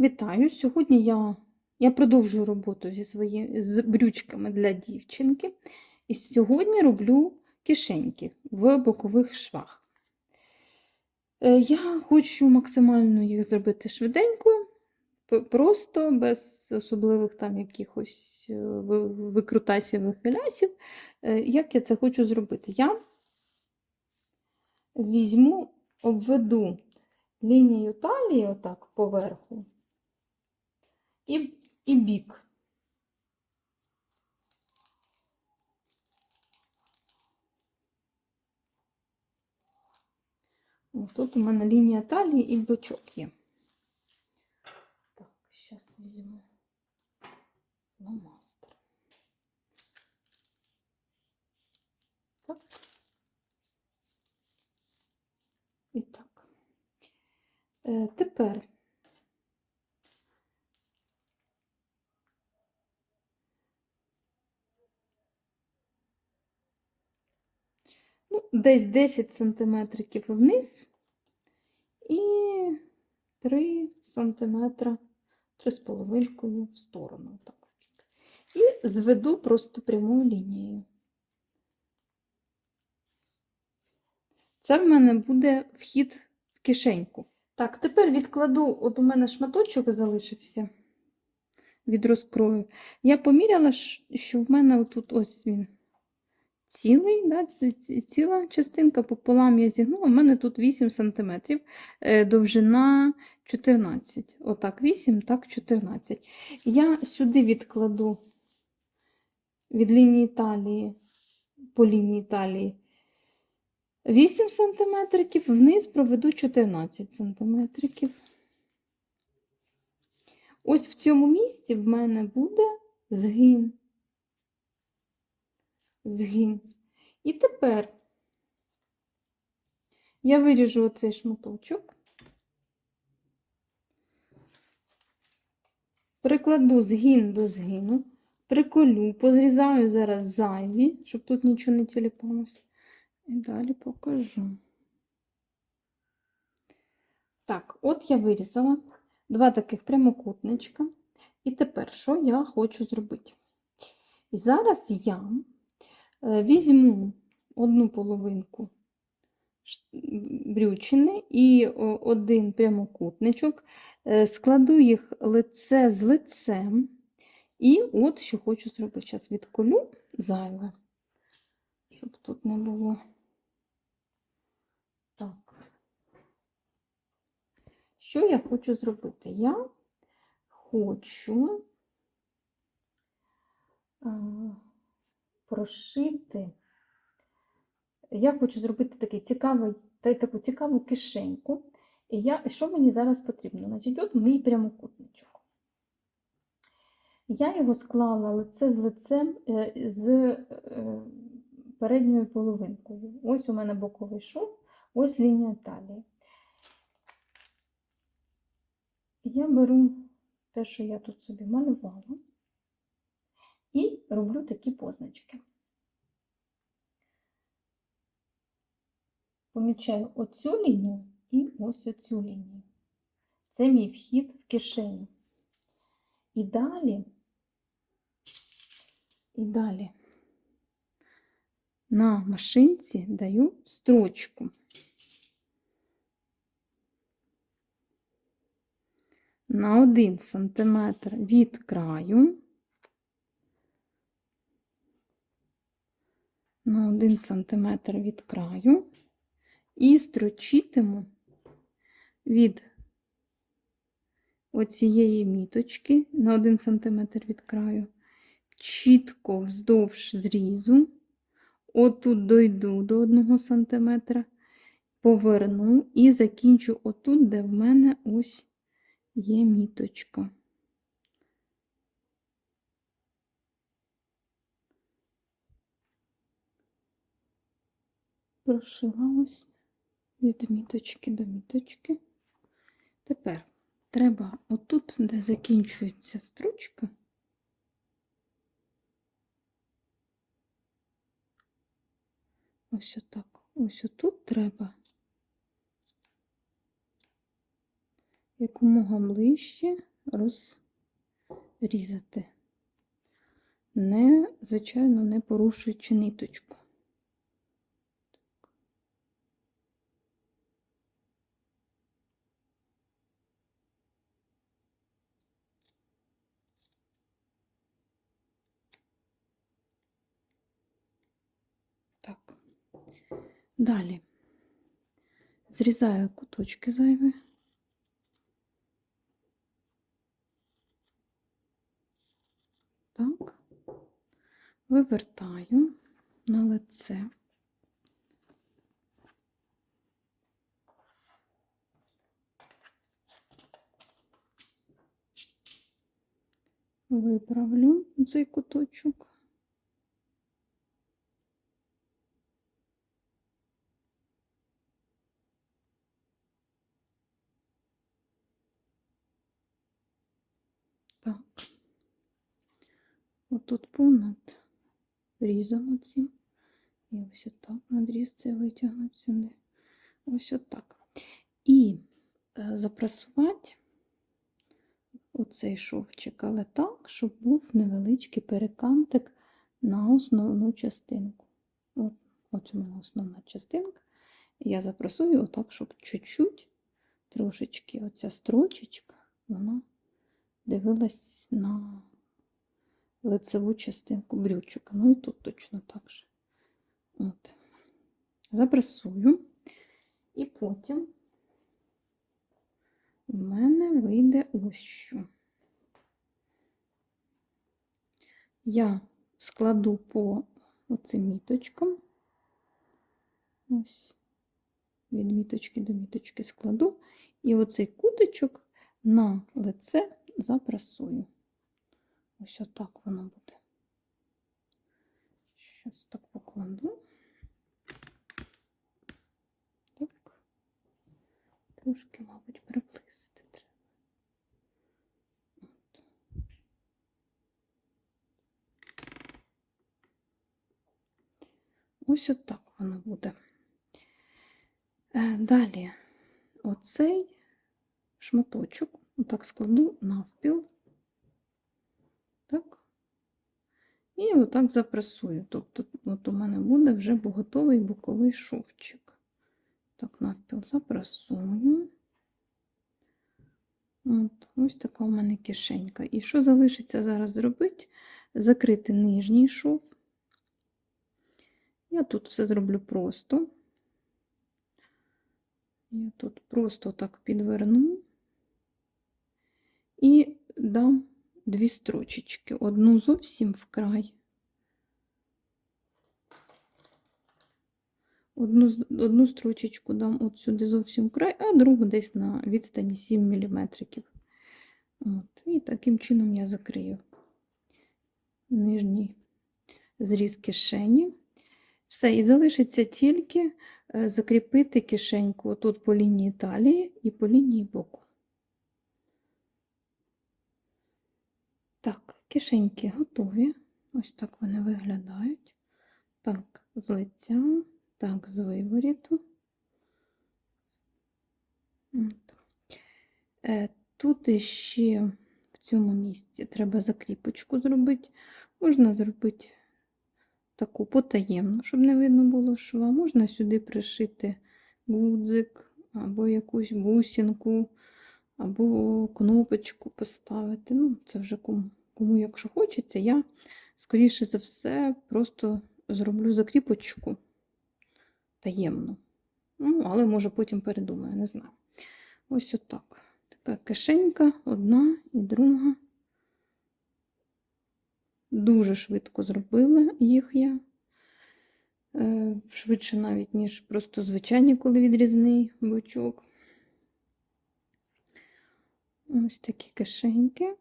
Вітаю! Сьогодні я, я продовжую роботу зі свої, з брючками для дівчинки. І сьогодні роблю кишеньки в бокових швах. Е, Я хочу максимально їх зробити швиденько, просто, без особливих там якихось е, викрутасів, вихилясів. Е, Як я це хочу зробити? Я візьму, обведу лінію талії отак поверху і, і бік. Тут у мене лінія талії і бочок є. Так, зараз візьму фломастер. Так. І так. Е, тепер ну, десь 10 сантиметриків вниз і 3 сантиметра, 3,5 в сторону. Так. І зведу просто прямою лінією. Це в мене буде вхід в кишеньку. Так, тепер відкладу, от у мене шматочок залишився від розкрою. Я поміряла, що в мене отут ось він цілий, да, ці- ці- ціла частинка пополам я зігнула, у мене тут 8 см, довжина 14. Отак 8, так 14. Я сюди відкладу від лінії талії, по лінії талії 8 см, вниз проведу 14 см. Ось в цьому місці в мене буде згин. Згин. І тепер я виріжу оцей шматочок, прикладу згин до згину, приколю, позрізаю зараз зайві, щоб тут нічого не тіліпалося. І далі покажу. Так, от я вирізала два таких прямокутничка. І тепер, що я хочу зробити? І зараз я візьму одну половинку брючини і один прямокутничок, е, складу їх лице з лицем. І от що хочу зробити. Зараз відколю зайве, щоб тут не було. Так. Що я хочу зробити? Я хочу а, прошити. Я хочу зробити такий цікавий, та- таку цікаву кишеньку. І я, що мені зараз потрібно? Значить, от мій прямокутничок. Я його склала лице з лицем е, з е, передньою половинкою. Ось у мене боковий шов, ось лінія талії. Я беру те, що я тут собі малювала, і роблю такі позначки. Помічаю оцю лінію і ось оцю лінію. Це мій вхід в кишеню. І далі, і далі на машинці даю строчку. на 1 см від краю, на 1 см від краю. І строчитиму від оцієї міточки на 1 см від краю, чітко вздовж зрізу, отут дойду до 1 см, поверну і закінчу отут, де в мене ось є міточка. Прошила ось від міточки до міточки. Тепер треба отут, де закінчується строчка, ось отак, ось отут треба якомога ближче розрізати. Не, звичайно, не порушуючи ниточку. Так. Далі зрізаю куточки зайві. Так, вивертаю на лице. Виправлю цей куточок. Так. Отут понад різом оцім. І ось отак надріз це витягнути сюди. Ось отак. І е, запрасувати оцей шовчик, але так, щоб був невеличкий перекантик на основну частинку. От, от у мене основна частинка. Я запрасую отак, щоб чуть-чуть, трошечки оця строчечка, вона дивилась на лицеву частинку брючок. Ну і тут точно так же. От. Запресую. І потім в мене вийде ось що. Я складу по оцим міточкам. Ось, від міточки до міточки складу. І оцей куточок на лице запрасую. Ось отак воно буде. Щось так покладу. Так. Трошки, мабуть, приблизити треба. От. Ось отак воно буде. Е, Далі оцей шматочок отак складу навпіл. Так. І отак запресую. Тобто, от у мене буде вже готовий боковий шовчик. Так, навпіл запресую. От, ось така у мене кишенька. І що залишиться зараз зробити? Закрити нижній шов. Я тут все зроблю просто. Я тут просто так підверну і дам дві строчечки. Одну зовсім вкрай. Одну, одну строчечку дам от сюди зовсім вкрай, а другу десь на відстані 7 мм. От, і таким чином я закрию нижній зріз кишені. Все, і залишиться тільки е, закріпити кишеньку тут по лінії талії і по лінії боку. Так, кишеньки готові. Ось так вони виглядають. Так, з лиця, так, з виворіту. Е, Тут іще в цьому місці треба закріпочку зробити. Можна зробити таку потаємну, щоб не видно було шва. Можна сюди пришити гудзик або якусь бусинку, або кнопочку поставити. Ну, це вже кому, кому якщо хочеться, я, скоріше за все, просто зроблю закріпочку таємну. Ну, але може потім передумаю, не знаю. Ось отак. Така кишенька, одна і друга. Дуже швидко зробила їх я. Е, Швидше навіть, ніж просто звичайні, коли відрізний бочок. Ось такі кишеньки.